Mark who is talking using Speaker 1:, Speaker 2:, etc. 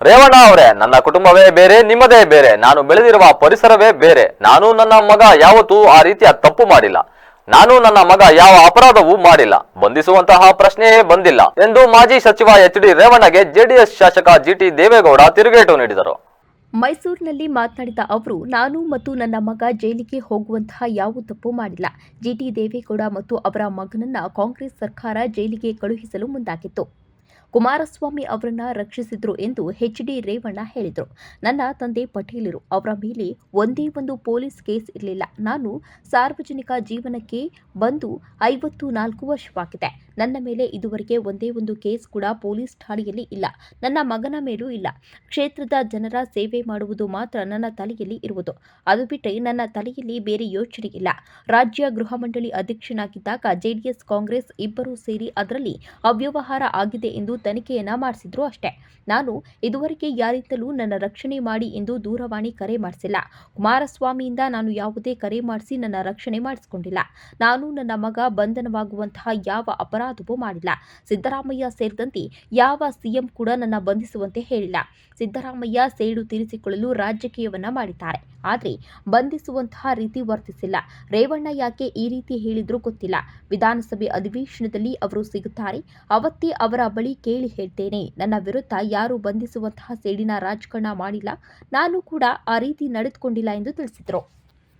Speaker 1: ರೇವಣ್ಣ ಅವರೇ, ನನ್ನ ಕುಟುಂಬವೇ ಬೇರೆ, ನಿಮ್ಮದೇ ಬೇರೆ. ನಾನು ಬೆಳೆದಿರುವ ಪರಿಸರವೇ ಬೇರೆ. ನಾನು ನನ್ನ ಮಗ ಯಾವತ್ತೂ ಆ ರೀತಿಯ ತಪ್ಪು ಮಾಡಿಲ್ಲ. ನಾನು ನನ್ನ ಮಗ ಯಾವ ಅಪರಾಧವೂ ಮಾಡಿಲ್ಲ. ಬಂಧಿಸುವಂತಹ ಪ್ರಶ್ನೆಯೇ ಬಂದಿಲ್ಲ ಎಂದು ಮಾಜಿ ಸಚಿವ ಎಚ್ ಡಿ ರೇವಣ್ಣಗೆ ಜೆಡಿಎಸ್ ಶಾಸಕ ಜಿಟಿ ದೇವೇಗೌಡ ತಿರುಗೇಟು ನೀಡಿದರು.
Speaker 2: ಮೈಸೂರಿನಲ್ಲಿ ಮಾತನಾಡಿದ ಅವರು, ನಾನು ಮತ್ತು ನನ್ನ ಮಗ ಜೈಲಿಗೆ ಹೋಗುವಂತಹ ಯಾವ ತಪ್ಪು ಮಾಡಿಲ್ಲ. ಜಿಟಿ ದೇವೇಗೌಡ ಮತ್ತು ಅವರ ಮಗನನ್ನ ಕಾಂಗ್ರೆಸ್ ಸರ್ಕಾರ ಜೈಲಿಗೆ ಕಳುಹಿಸಲು ಮುಂದಾಗಿತ್ತು. ಕುಮಾರಸ್ವಾಮಿ ಅವರನ್ನ ರಕ್ಷಿಸಿದ್ರು ಎಂದು ಎಚ್ ಡಿ ರೇವಣ್ಣ ಹೇಳಿದರು. ನನ್ನ ತಂದೆ ಪಟೇಲರು, ಅವರ ಮೇಲೆ ಒಂದೇ ಒಂದು ಪೊಲೀಸ್ ಕೇಸ್ ಇರಲಿಲ್ಲ. ನಾನು ಸಾರ್ವಜನಿಕ ಜೀವನಕ್ಕೆ ಬಂದು ಐವತ್ತು ನಾಲ್ಕು ವರ್ಷವಾಗಿದೆ. ನನ್ನ ಮೇಲೆ ಇದುವರೆಗೆ ಒಂದೇ ಒಂದು ಕೇಸ್ ಕೂಡ ಪೊಲೀಸ್ ಠಾಣೆಯಲ್ಲಿ ಇಲ್ಲ. ನನ್ನ ಮಗನ ಮೇಲೂ ಇಲ್ಲ. ಕ್ಷೇತ್ರದ ಜನರ ಸೇವೆ ಮಾಡುವುದು ಮಾತ್ರ ನನ್ನ ತಲೆಯಲ್ಲಿ ಇರುವುದು. ಅದು ಬಿಟ್ಟರೆ ನನ್ನ ತಲೆಯಲ್ಲಿ ಬೇರೆ ಯೋಚನೆ ಇಲ್ಲ. ರಾಜ್ಯ ಗೃಹ ಮಂಡಳಿ ಅಧ್ಯಕ್ಷನಾಗಿದ್ದಾಗ ಜೆಡಿಎಸ್, ಕಾಂಗ್ರೆಸ್ ಇಬ್ಬರೂ ಸೇರಿ ಅದರಲ್ಲಿ ಅವ್ಯವಹಾರ ಆಗಿದೆ ಎಂದು ತನಿಖೆಯನ್ನ ಮಾಡಿಸಿದ್ರು ಅಷ್ಟೇ. ನಾನು ಇದುವರೆಗೆ ಯಾರಿಂದಲೂ ನನ್ನ ರಕ್ಷಣೆ ಮಾಡಿ ಎಂದು ದೂರವಾಣಿ ಕರೆ ಮಾಡಿಸಿಲ್ಲ. ಕುಮಾರಸ್ವಾಮಿಯಿಂದ ನಾನು ಯಾವುದೇ ಕರೆ ಮಾಡಿಸಿ ನನ್ನ ರಕ್ಷಣೆ ಮಾಡಿಸಿಕೊಂಡಿಲ್ಲ. ನಾನು ನನ್ನ ಮಗ ಬಂಧನವಾಗುವಂತಹ ಯಾವ ಅಪರಾಧವೂ ಮಾಡಿಲ್ಲ ಸಿದ್ದರಾಮಯ್ಯ ಸೇರಿದಂತೆ ಯಾವ ಸಿಎಂ ಕೂಡ ನನ್ನ ಬಂಧಿಸುವಂತೆ ಹೇಳಿಲ್ಲ. ಸಿದ್ದರಾಮಯ್ಯ ಸೇಡು ತೀರಿಸಿಕೊಳ್ಳಲು ರಾಜಕೀಯವನ್ನ ಮಾಡಿದ್ದಾರೆ. ಆದರೆ ಬಂಧಿಸುವಂತಹ ರೀತಿ ವರ್ತಿಸಿಲ್ಲ. ರೇವಣ್ಣ ಯಾಕೆ ಈ ರೀತಿ ಹೇಳಿದ್ರೂ ಗೊತ್ತಿಲ್ಲ. ವಿಧಾನಸಭೆ ಅಧಿವೇಶನದಲ್ಲಿ ಅವರು ಸಿಗುತ್ತಾರೆ. ಅವತ್ತೇ ಅವರ ಬಳಿ ಕೇಳಿ ಹೇಳ್ತೇನೆ, ನನ್ನ ವಿರುದ್ಧ ಯಾರು ಬಂಧಿಸುವಂತಹ ಸೇಡಿನ ರಾಜಕಾರಣ ಮಾಡಿಲ್ಲ. ನಾನು ಕೂಡ ಆ ರೀತಿ ನಡೆದುಕೊಂಡಿಲ್ಲ ಎಂದು ತಿಳಿಸಿದರು.